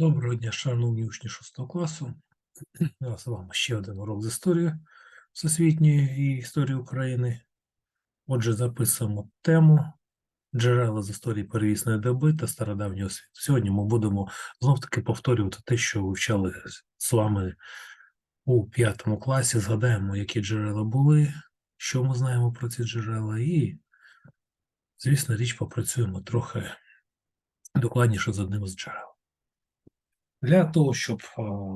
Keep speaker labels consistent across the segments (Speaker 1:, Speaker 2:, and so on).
Speaker 1: Доброго дня, шановні учні 6 класу. З вами ще один урок з історії всесвітньої і історії України. Отже, записуємо тему джерела з історії перевісної доби та стародавнього світу. Сьогодні ми будемо знов-таки повторювати те, що вивчали з вами у п'ятому класі. Згадаємо, які джерела були, що ми знаємо про ці джерела, і, звісно, річ попрацюємо трохи докладніше з одним з джерел. Для того, щоб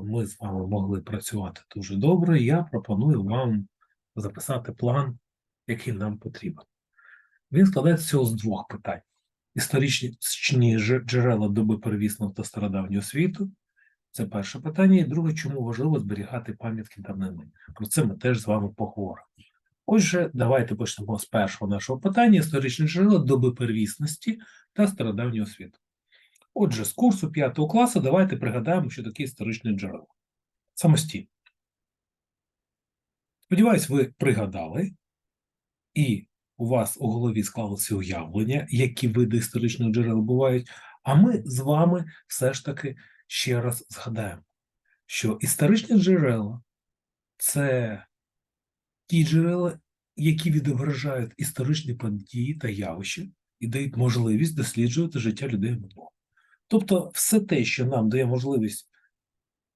Speaker 1: ми з вами могли працювати дуже добре, я пропоную вам записати план, який нам потрібен. Він складається всього з двох питань: історичні джерела доби первісного та стародавнього світу. Це перше питання, і друге, чому важливо зберігати пам'ятки давнини. Про це ми теж з вами поговоримо. Отже, давайте почнемо з першого нашого питання: історичні джерела доби первісності та стародавнього світу. Отже, з курсу 5 класу давайте пригадаємо, що таке історичне джерело. Самостійно. Сподіваюсь, ви пригадали, і у вас у голові склалося уявлення, які види історичних джерел бувають. А ми з вами все ж таки ще раз згадаємо, що історичні джерела це ті джерела, які відображають історичні події та явища і дають можливість досліджувати життя людей минулого. Тобто, все те, що нам дає можливість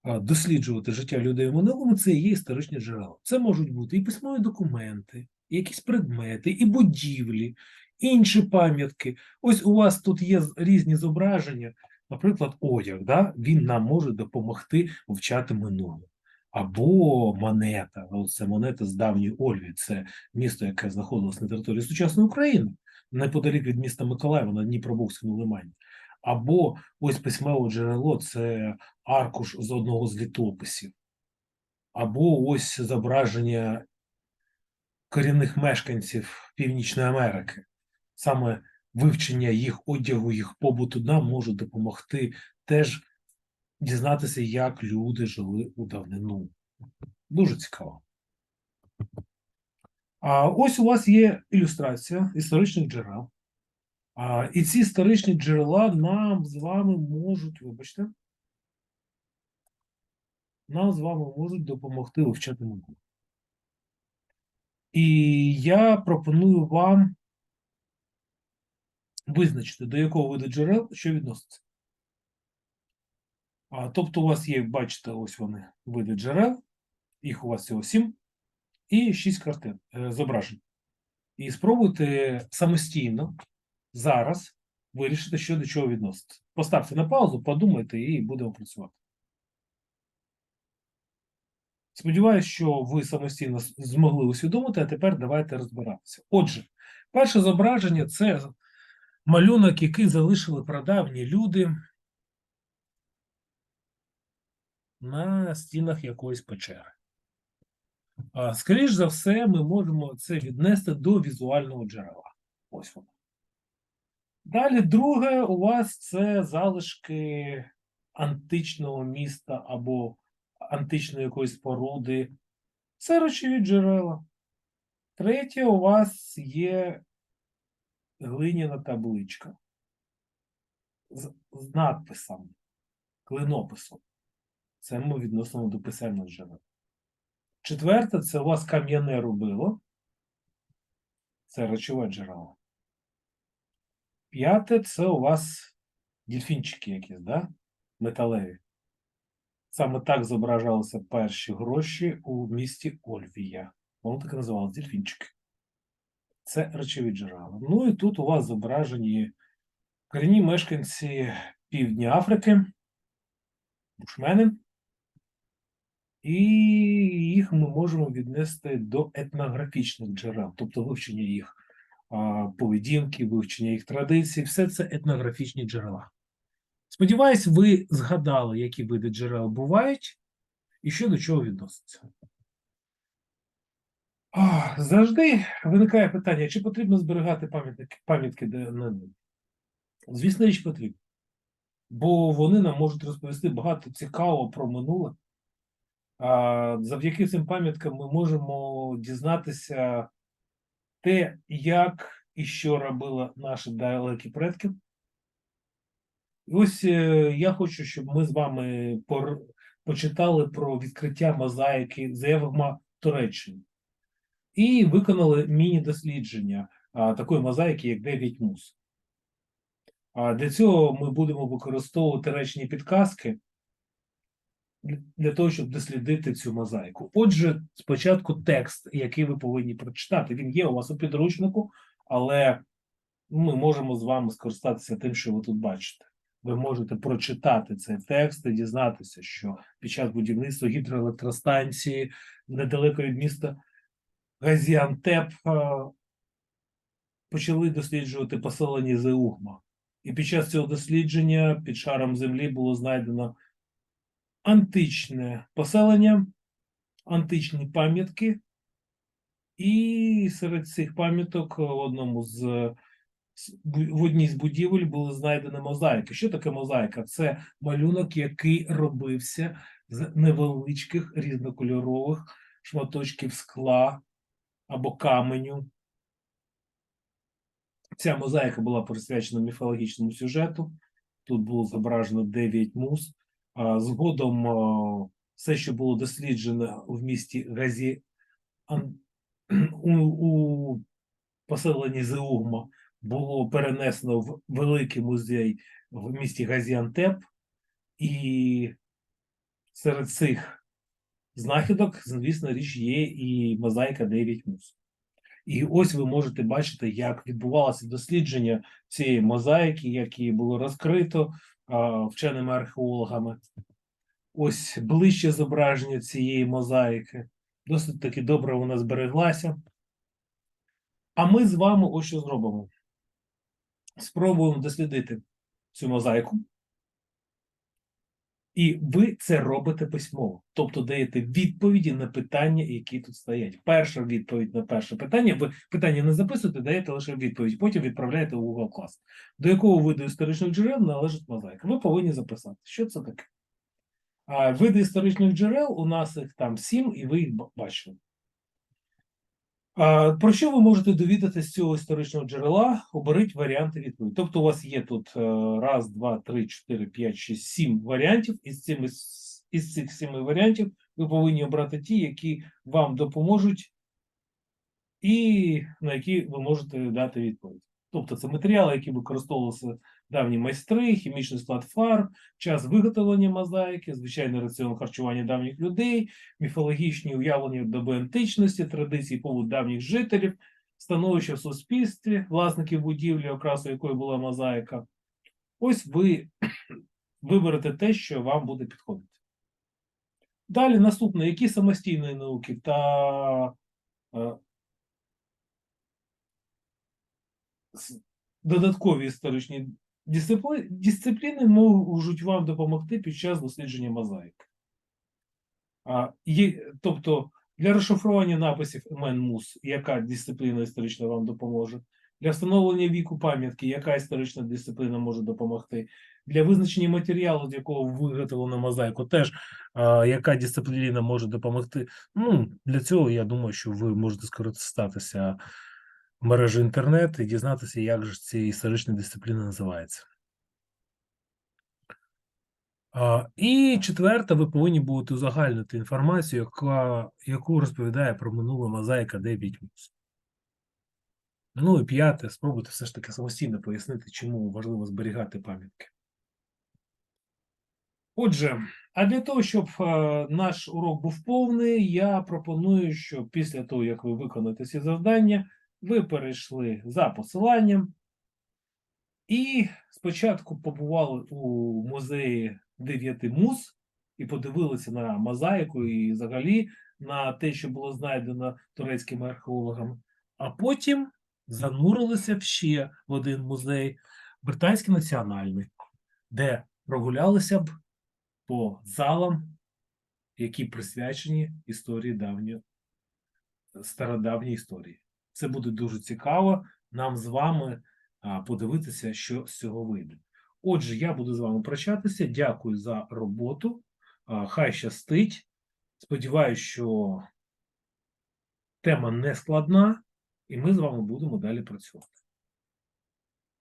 Speaker 1: досліджувати життя людей в минулому, це є історичні джерела. Це можуть бути і письмові документи, і якісь предмети, і будівлі, інші пам'ятки. Ось у вас тут є різні зображення, наприклад, одяг, да? він нам може допомогти вивчати минуле. Або монета, це монета з давньої Ольві, це місто, яке знаходилось на території сучасної України, неподалік від міста Миколаєва на Дніпробузькому лимані. Або ось письмове джерело це аркуш з одного з літописів, або ось зображення корінних мешканців Північної Америки. Саме вивчення їх одягу, їх побуту нам може допомогти теж дізнатися, як люди жили у давнину. Дуже цікаво. А ось у вас є ілюстрація історичних джерел. А, і ці історичні джерела нам з вами можуть, вибачте, нам з вами можуть допомогти вивчати минуле. І я пропоную вам визначити, до якого виду джерел що відноситься. А, тобто, у вас є, бачите, ось вони види джерел, їх у вас всього сім, і шість картин е, зображень. І спробуйте самостійно зараз вирішити, що до чого відноситься. Поставте на паузу, подумайте і будемо працювати. Сподіваюсь, що ви самостійно змогли усвідомити, а тепер давайте розбиратися. Отже, перше зображення це малюнок, який залишили прадавні люди на стінах якоїсь печери. А, Скоріш за все, ми можемо це віднести до візуального джерела. Ось воно. Далі, друге, у вас це залишки античного міста або античної якоїсь споруди. Це речові джерела. Третє, у вас є глиняна табличка з, з надписами, клинописом. Це ми відносимо до писемних джерел. Четверте, це у вас кам'яне рубило. Це речове джерело. П'яте це у вас дельфінчики якісь, да? металеві. Саме так зображалися перші гроші у місті Ольвія. Воно так і називалось дельфінчики. Це речові джерела. Ну і тут у вас зображені корінні мешканці Півдня Африки, бушмени. І їх ми можемо віднести до етнографічних джерел, тобто вивчення їх поведінки, вивчення їх традицій, все це етнографічні джерела. Сподіваюсь, ви згадали, які види джерел бувають і що до чого відноситься. Завжди виникає питання, чи потрібно зберігати пам'ятники, пам'ятки давнини? Звісно, річ потрібно. Бо вони нам можуть розповісти багато цікавого про минуле. А, Завдяки цим пам'яткам ми можемо дізнатися те, як і що робили наші далекі предки. І ось е, я хочу, щоб ми з вами почитали про відкриття мозаїки Зевма Туреччини і виконали міні-дослідження такої мозаїки, як 9 мус. Для цього ми будемо використовувати речні підказки для- того, щоб дослідити цю мозаїку. Отже, спочатку текст, який ви повинні прочитати. Він є у вас у підручнику, але ми можемо з вами скористатися тим, що ви тут бачите. Ви можете прочитати цей текст і дізнатися, що під час будівництва гідроелектростанції недалеко від міста Газіантеп е, почали досліджувати поселення Зеугма. І під час цього дослідження під шаром землі було знайдено античне поселення, античні пам'ятки, і серед цих пам'яток в одному з в одній з будівель були знайдені мозаїки. Що таке мозаїка? Це малюнок, який робився з невеличких різнокольорових шматочків скла або каменю. Ця мозаїка була присвячена міфологічному сюжету. Тут було зображено 9 муз. Згодом все, що було досліджено в місті Газі у, у поселенні Зеугма, було перенесено в великий музей в місті Газіантеп, і серед цих знахідок, звісно, річ є і мозаїка 9 муз. І ось ви можете бачити, як відбувалося дослідження цієї мозаїки, як її було розкрито вченими археологами. Ось ближче зображення цієї мозаїки. Досить таки добре вона збереглася. А ми з вами ось що зробимо. Спробуємо дослідити цю мозаїку. І ви це робите письмово, тобто даєте відповіді на питання, які тут стоять. Перша відповідь на перше питання. Ви питання не записуєте, даєте лише відповідь, потім відправляєте у Google Class. До якого виду історичних джерел належить мозаїка? Ви повинні записати, що це таке. А види історичних джерел у нас їх там сім, і ви їх ба- бачили. Про що ви можете довідатися з цього історичного джерела? Оберіть варіанти відповіді. Тобто, у вас є тут е, раз, два, три, чотири, п'ять, шість, сім варіантів. Із цими із цих семи варіантів ви повинні обрати ті, які вам допоможуть, і на які ви можете дати відповідь. Тобто, це матеріали, які використовувалися давні майстри, хімічний склад фарб, час виготовлення мозаїки, звичайний раціон харчування давніх людей, міфологічні уявлення доби античності, традиції побут давніх жителів, становище в суспільстві, власників будівлі, окрасою якої була мозаїка. Ось ви виберете те, що вам буде підходити. Далі наступне, які самостійні науки та е, додаткові історичні дисципли- дисципліни можуть вам допомогти під час дослідження мозаїки. А, є, тобто для розшифрування написів імен мус, яка дисципліна історична вам допоможе, для встановлення віку пам'ятки, яка історична дисципліна може допомогти, для визначення матеріалу, з якого виготовлено мозаїку, теж а, яка дисципліна може допомогти. Ну, для цього я думаю, що ви можете скористатися мережею інтернет і дізнатися, як же ці історичні дисципліни називаються. І четверте, ви повинні будете узагальнити інформацію, яка, яку розповідає про минуле мозаїка 9 мус. Ну і п'яте, спробуйте все ж таки самостійно пояснити, чому важливо зберігати пам'ятки. Отже, а для того, щоб е, наш урок був повний, я пропоную, що після того, як ви виконаєте ці завдання, ви перейшли за посиланням і спочатку побували у музеї дев'яти муз і подивилися на мозаїку і взагалі на те, що було знайдено турецькими археологами, а потім занурилися ще в один музей Британський національний, де прогулялися б по залам, які присвячені історії давньої стародавньої історії. Це буде дуже цікаво нам з вами подивитися, що з цього вийде. Отже, я буду з вами прощатися. Дякую за роботу. Хай щастить. Сподіваюсь, що тема не складна, і ми з вами будемо далі працювати.